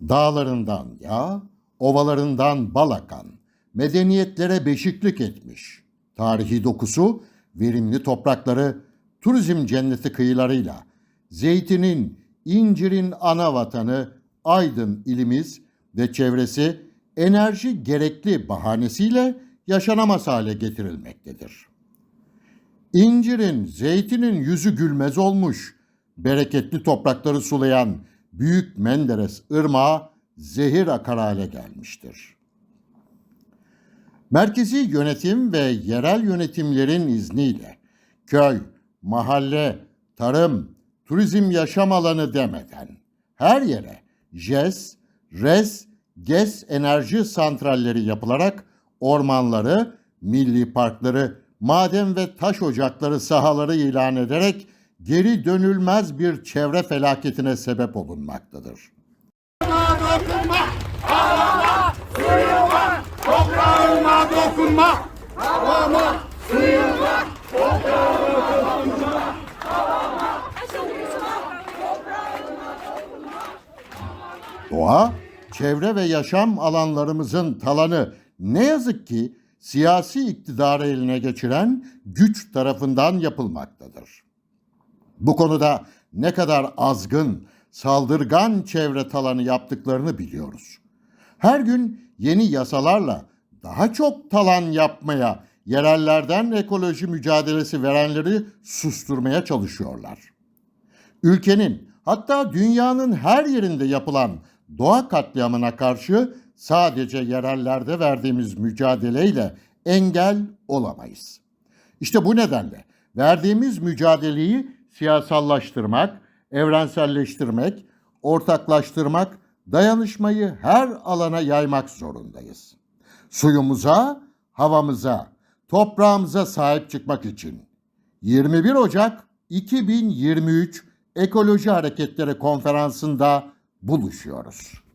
Dağlarından yağ, ovalarından bal akan, medeniyetlere beşiklik etmiş. Tarihi dokusu, verimli toprakları, turizm cenneti kıyılarıyla, zeytinin, incirin ana vatanı Aydın ilimiz ve çevresi enerji gerekli bahanesiyle yaşanamaz hale getirilmektedir. İncirin, zeytinin yüzü gülmez olmuş. Bereketli toprakları sulayan Büyük Menderes Irmağı zehir akar hale gelmiştir. Merkezi yönetim ve yerel yönetimlerin izniyle köy, mahalle, tarım, turizm yaşam alanı demeden her yere JES, RES, GES enerji santralleri yapılarak ormanları, milli parkları, maden ve taş ocakları sahaları ilan ederek geri dönülmez bir çevre felaketine sebep olunmaktadır. dokunma, havama, suyuma, toprağıma dokunma, havama, suyuma, Doğa, çevre ve yaşam alanlarımızın talanı ne yazık ki siyasi iktidarı eline geçiren güç tarafından yapılmaktadır. Bu konuda ne kadar azgın, saldırgan çevre talanı yaptıklarını biliyoruz. Her gün yeni yasalarla daha çok talan yapmaya, yerellerden ekoloji mücadelesi verenleri susturmaya çalışıyorlar. Ülkenin hatta dünyanın her yerinde yapılan doğa katliamına karşı sadece yerellerde verdiğimiz mücadeleyle engel olamayız. İşte bu nedenle verdiğimiz mücadeleyi siyasallaştırmak, evrenselleştirmek, ortaklaştırmak, dayanışmayı her alana yaymak zorundayız. Suyumuza, havamıza, toprağımıza sahip çıkmak için 21 Ocak 2023 Ekoloji Hareketleri Konferansı'nda buluşuyoruz.